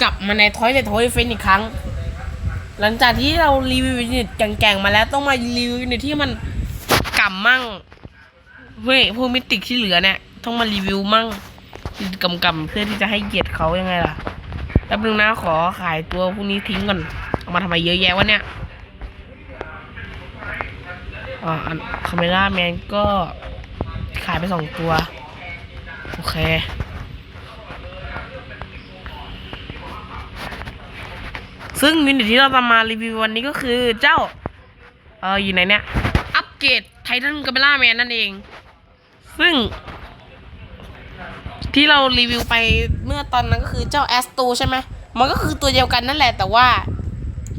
กลับมาในทอยเลททอยเฟนอีกครั้ง หลังจากที่เรารีวิวยูนิตแก่งๆมาแล้วต้องมารีวิวยูนิตที่มันกำมั่งเว้ยพวกมิติกที่เหลือเนี่ยต้องมารีวิวมั่งกำกำเพื่อที่จะให้เกียรติเขายังไงล่ะแป๊บนึงนะขอขายตัวพวกนี้ทิ้งก่อนเอามาทำไมเยอะแยะวะเนี่ยอ่าคาเมล่าแมนก็ขายไปสองตัว โอเค ซึ่งยูนิตที่เราจะมารีวิววันนี้ก็คือเจ้า เอออยู่ไหนเนี่ย อัปเกรดไททันกัมเบล่าแมนนั่นเอง ซึ่ง ที่เรารีวิวไปเมื่อตอนนั้นก็คือเจ้าแอสตูใช่ไหม มันก็คือตัวเดียวกันนั่นแหละ แต่ว่า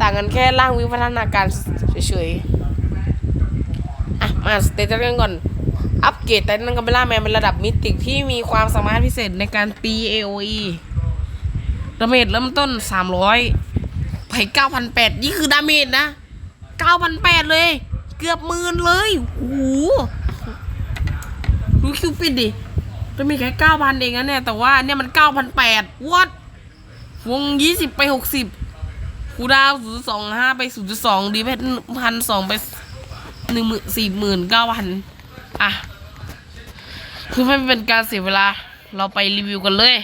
ต่างกันแค่ร่างวิวัฒนาการเฉยๆ อะ มาสเตตัสกันก่อน อัปเกรดไททันกัมเบล่าแมนเป็นระดับมิติกที่มีความสามารถพิเศษในการตี AOE ดาเมจเริ่มต้น 300 ไปเก้าพันแปดนี่คือดาเมจนะเก้าพันแปดเลย เกือบหมื่นเลยโอ้โหดูคิวปิดดิจะมีแค่เก้าพันเองนะเนี่ย แต่ว่าเนี่ยมันเก้าพันแปดวัดวงยี่สิบไปหกสิบคูดาวศูนย์สองห้าไปศูนย์สองดีเพชรพันสองไปหนึ่งหมื่นสี่หมื่นเก้าพันอะ คือไม่เป็นการเสียเวลา เราไปรีวิวกันเลย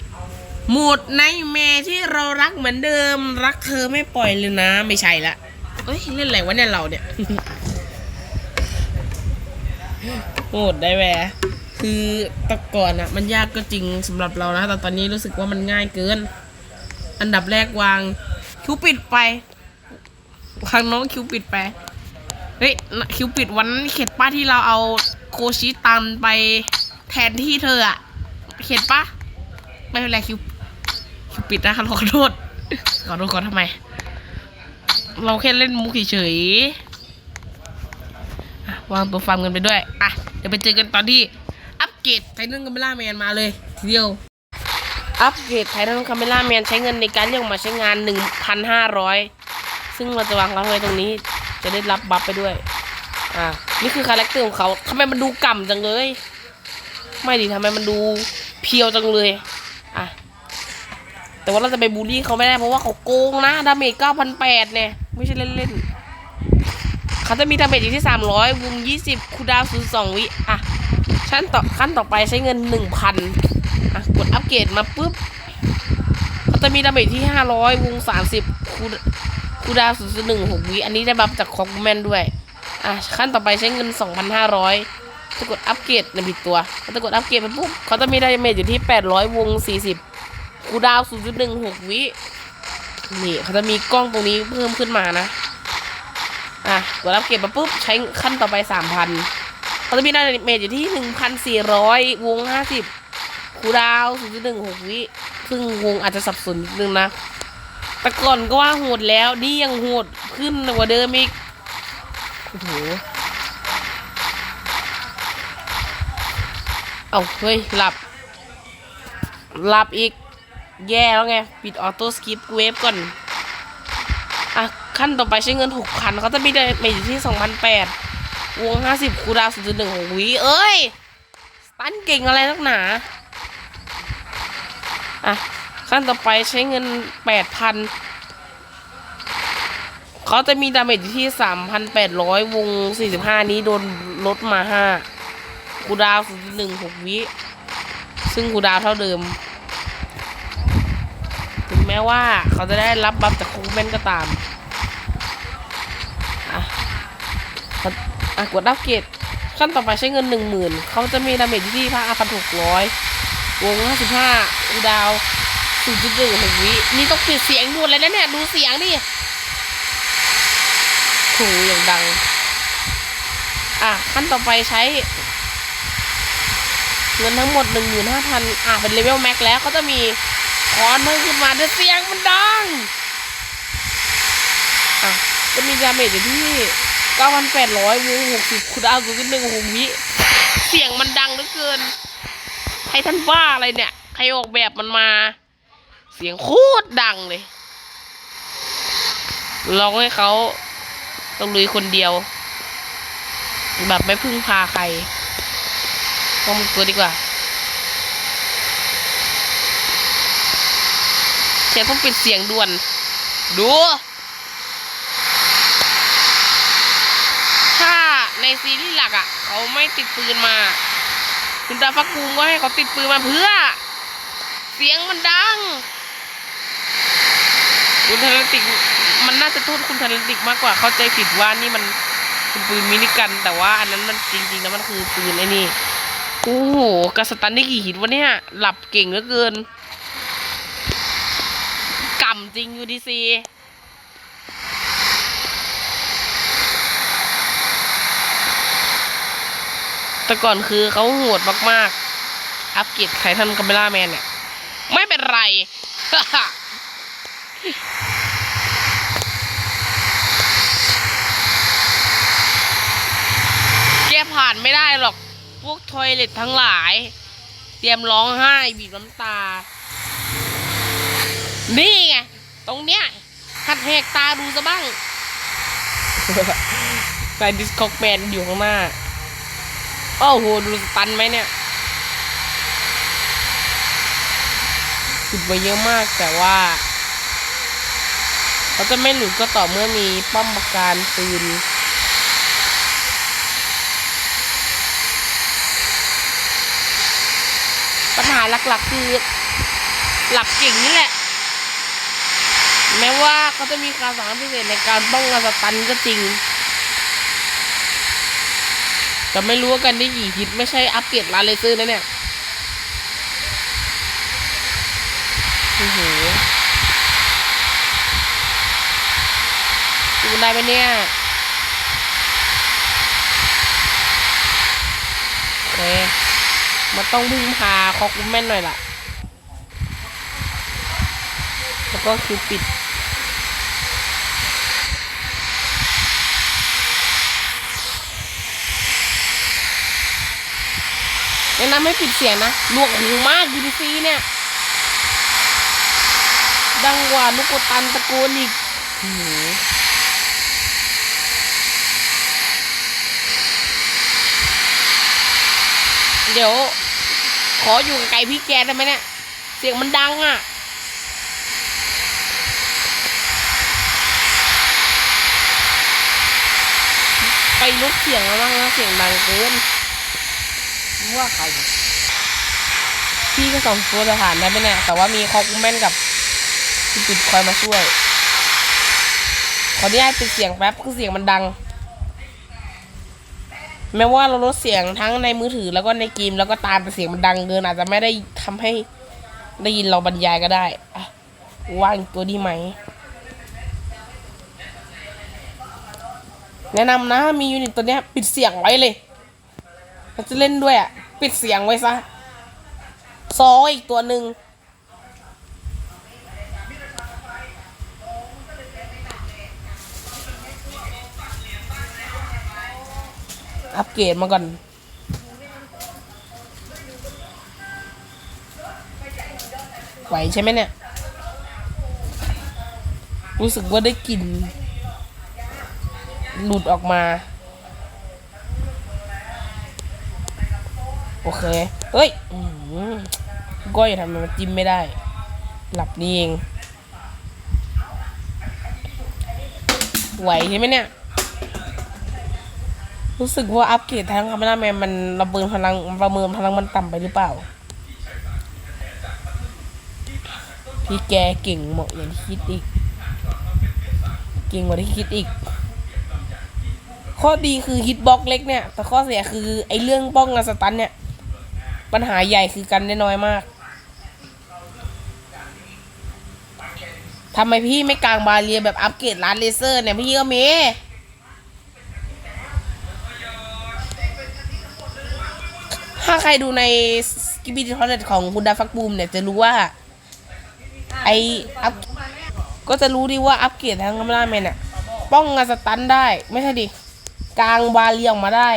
หมุดในเมที่เรารักเหมือนเดิม รักเธอไม่ปล่อยเลยนะ ไม่ใช่ละเอ้ยเล่นอะไรวะเนี่ยเราเนี่ยโหดได้แหวคือแตะก่อนอะมันยากก็จริงสำหรับเรานะแต่ตอนนี้รู้สึกว่ามันง่ายเกิน อันดับแรกวางคิวปิดไปวางน้องคิวปิดไปเฮ้ยคิวปิดวันเข็ดป้าที่เราเอาโคชิตันไปแทนที่เธออะเข็ดปะไม่เป็นไรคิว ปิดนะคะขอโทษขอโทษก่อนทำไม เราแค่เล่นมุกเฉยๆวางตัวฟาร์มกันไปด้วย อะ เดี๋ยวไปเจอกันตอนที่ อัปเกรดไททันคาเมล่าแมนมาเลยทีเดียว อัปเกรดไททันคาเมล่าแมนใช้เงินในการเรียกมาใช้งาน 1,500 ซึ่งเราจะวางเขาไว้ตรงนี้ จะได้รับบัฟไปด้วย อะ นี่คือคาแรคเตอร์ของเขาทำไมมันดูก่ำจังเลย ไม่ดิทำไมมันดูเพียวจังเลย แต่ว่าเราจะไปบูลลี่เขาไม่ได้เพราะว่าเขาโกงนะดาเมจ9,800เนี่ย ไม่ใช่เล่นๆเขาจะมีดาเมจอยู่ที่300วง20คูดาวน์02วิอะชั้นต่อขั้นต่อไปใช้เงิน1,000อะกดอัปเกรดมาปุ๊บเขาจะมีดาเมจที่500วง30คูคูดาวน์0.1 6วิอันนี้ได้บัฟจากคอกแมนด้วยอะขั้นต่อไปใช้เงิน2,500จะกดอัปเกรดในผิดตัวเขาจะกดอัปเกรดไปปุ๊บเขาจะมีดาเมจอยู่ที่800วง40 กูดาว 0.16 วิ นี่เขาจะมีกล้องตรงนี้เพิ่มขึ้นมานะ อะกดรับเก็บมาปุ๊บ ใช้ขั้นต่อไป 3,000เขาจะมีดาเมจอยู่ที่ 1,400 วง 50คูดาว 0.16 วิ ซึ่งวงอาจจะสับสนนิดนึงนะ แต่ก่อนก็ว่าโหดแล้ว นี่ยังโหดขึ้นกว่าเดิมอีก โอ้โหเอาเฮ้ยหลับหลับอีก แย่แล้วไง ปิดออโต้สกิปเวฟก่อน อะ ขั้นต่อไปใช้เงินหกพันเขาจะมีได้เมจอยู่ที่สองพันแปดวงห้าสิบคูดาวศูนย์หนึ่งหกวิเอ้ยสตันเก่งอะไรนักหนา อะ ขั้นต่อไปใช้เงินแปดพันเขาจะมีดาเมจอยู่ที่สามพันแปดร้อยวงสี่สิบห้านี้โดนลดมาห้าคูดาวศูนย์หนึ่งหกวิ ซึ่งคูดาวเท่าเดิม แม้ว่าเขาจะได้รับบัฟจากคูเมนก็ตามอะเขาอะกดอัปเกรดขั้นต่อไปใช้เงินหนึ่งหมื่นเขาจะมีดาเมจที่พันพันหกร้อยวงห้าสิบห้าคูดาวศูนย์จุดหนึ่งหกวินี่ต้องปิดเสียงดูเลยนะเนี่ย ดูเสียงดิโหอย่างดัง อะ ขั้นต่อไปใช้ เงินทั้งหมดหนึ่งหมื่นห้าพันอะ เป็นเลเวลแม็กแล้วเขาจะมี อนเพิ่มขึ้นมาแต่เสียงมันดังอะจะมีดาเมจอยู่ที่เก้าพันแปดร้อยวงหกสิบคูดาวศูนย์หนึ่งหกวิเสียงมันดังเหลือเกิน ใครท่านบ้าอะไรเนี่ย ใครออกแบบมันมา เสียงโคตรดังเลยลองให้เขาต้องลุยคนเดียว แบบไม่พึ่งพาใครป้องตัวดีกว่า โอเค สียงต้องเปิดเสียงด่วน ดู ถ้าในซีรีส์หลักอะ เขาไม่ติดปืนมา คุณตาฟักกูมก็ให้เขาติดปืนมาเพื่อ เสียงมันดัง คุณธนติกมันน่าจะโทษคุณธนติกมากกว่า เข้าใจผิดว่านี่มันเป็นปืนมินิกัน แต่ว่าอันนั้นมันจริงๆแล้วมันคือปืนไอ้นี่ โอ้โหกระสตันได้กี่หินวะเนี่ย หลับเก่งเหลือเกินำจริงยูดีซีแต่ก่อนคือเขาโหดมาก ๆ อัปเกรดไททันกัมเบล่าแมนเนี่ย ไม่เป็นไร แกผ่านไม่ได้หรอก พวกทอยเล็ตทั้งหลาย เตรียมร้องไห้บีบน้ำตา นี่ไง ตรงเนี้ยหัดแหกตาดูซะบ้างใส่ดิสคอกแมนอยู่ข้างหน้าโอ้โหดูสตันไหมเนี่ยหลุดไปเยอะมากแต่ว่าเขาจะไม่หลุดก็ต่อเมื่อมีป้อมปราการปืนปัญหาหลักๆคือหลับเก่งนี่แหละ แม้ว่าเขาจะมีคามสามารถพิเศษในการป้องกันสตันก็จริง แต่ไม่รู้ว่ากันได้กี่ฮิตไม่ใช่อัปเกรดลาเลเซอร์นะเนี่ยโอ้โหดูได้ไหมเนี่ยโอเคมันต้องพึ่งพาคอคุมแม่นหน่อยล่ะ แล้วก็คิวปิด แนะนำให้ปิดเสียงนะหนวกหูมากยูดีซีเนี่ย ดังกว่านุกกตันตะโกนอีกหืเดี๋ยว ขออยู่ไกลพี่แกได้ไหมเนี่ย เสียงมันดังอะ ลดเสียงแล้วมั้งเสียงดังเกินว่าใครพี่ก็ส่งตัวสถานได้ไหมเนี่ยแต่ว่ามีคอคุมแม่นกับคุณปิดคอยมาช่วย ขออนุญาตปิดเสียงแป๊บคือเสียงมันดัง แม้ว่าเราลดเสียงทั้งในมือถือแล้วก็ในเกมแล้วก็ตามแต่เสียงมันดังเกินอาจจะไม่ได้ทำให้ได้ยินเราบรรยายก็ได้อะว่างตัวดีไหม แนะนำนะมียูนิตตัวเนี้ย ปิดเสียงไว้เลย มันจะเล่นด้วยอะ ปิดเสียงไว้ซะซออีกตัวหนึ่งอัปเกรดมาก่อน ไหวใช่ไหมเนี่ย รู้สึกว่าได้กลิ่น หลุดออกมา โอเค เฮ้ยก้อยทำไมมันจิ้มไม่ได้ หลับนี่เอง ไหวใช่ไหมเนี่ย รู้สึกว่าอัปเกรดทางคาเมล่าแมนมันระเบิดพลังประเมินพลังมันต่ำไปหรือเปล่า พี่แกเก่งเหมาะอย่างที่คิดอีก เก่งกว่าที่คิดอีก ข้อดีคือฮิตบ็อกเล็กเนี่ย แต่ข้อเสียคือไอ้เรื่องป้องกันสตันเนี่ย ปัญหาใหญ่คือกันได้น้อยมากทำไมพี่ไม่กลางบาเรียแบบอัปเกรดร้านเลเซอร์เนี่ยพี่ก็มีถ้าใครดูในสกิบิททอร์ของคุณดาฟักบูมเนี่ยจะรู้ว่า ไออัพก็จะรู้ดีว่าอัปเกรดทางกัมราแมนอะป้องกันสตันได้ ไม่ใช่ดิ กลางบาเรียออกมาได้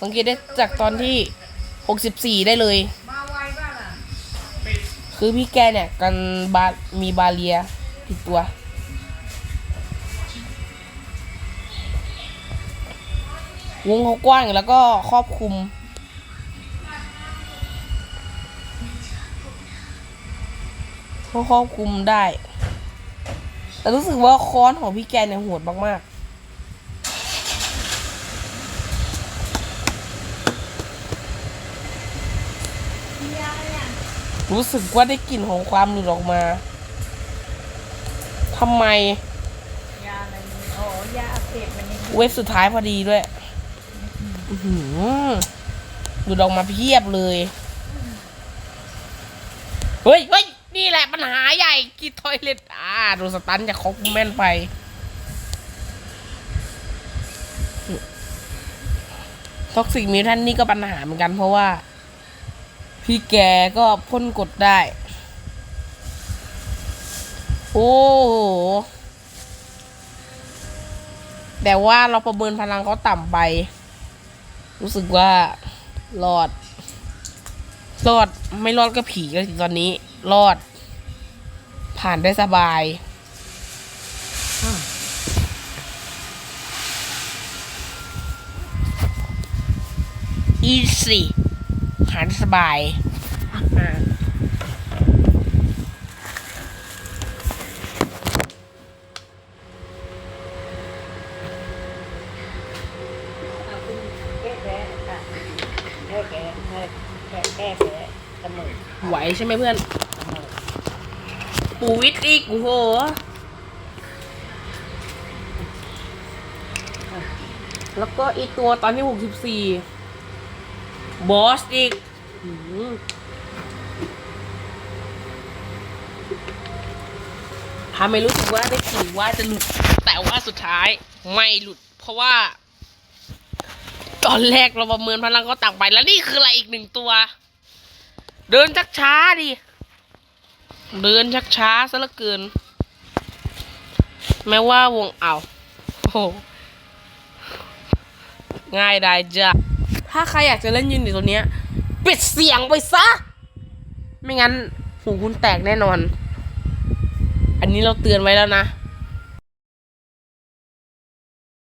สังเกตได้จากตอนที่ 64 ได้เลยมาไวบ้างอะคือพี่แกเนี่ยกันบามีบาเรียผิดตัว วงเขากว้างแล้วก็ครอบคลุมเขาครอบคลุมได้ แต่รู้สึกว่าค้อนของพี่แกเนี่ยโหดมากๆ รู้สึกว่าได้กลิ่นของความหลุดออกมาทำไม ยาอะไรนี่อ๋อยาอักเสบมันนี่เว็บสุดท้ายพอดีด้วย อื้อหือหลุดออกมาเพียบเลย เฮ้ยเฮ้ยนี่แหละปัญหาใหญ่กีทอยเล็ตอ่าโดนสตันจากคอกแม่นไป ท็อกซิกมิวทันนี่ก็ปัญหาเหมือนกันเพราะว่า พี่แกก็พ่นกดได้ โอ้โห แต่ว่าเราประเมินพลังเขาต่ำไป รู้สึกว่า รอด รอด ไม่รอดก็ผีแล้วสิตอนนี้ รอด ผ่านได้สบายอีสี่ ผ่านสบายอ่าเอาคุณแก้แพ้ค่ะแก้แก้ให้แก้แก้แพ้เสมอไหวใช่ไหมเพื่อน ปูวิทย์อีก โอ้โหแล้วก็อีกตัวตอนที่หกสิบสี่ บอสอีกทำให้รู้สึกว่าได้กลิ่นว่าจะหลุด แต่ว่าสุดท้ายไม่หลุด เพราะว่า ตอนแรกเราประเมินพลังเขาต่างไปแล้วนี่คืออะไรอีกหนึ่งตัว เดินชักช้าดิ เดินชักช้าซะเหลือเกิน แม้ว่าวงเอาโอ้โหง่ายได้จ้ะ ถ้าใครอยากจะเล่นยืนอยู่ตัวเนี้ย ปิดเสียงไปซะ ไม่งั้นหูคุณแตกแน่นอน อันนี้เราเตือนไว้แล้วนะ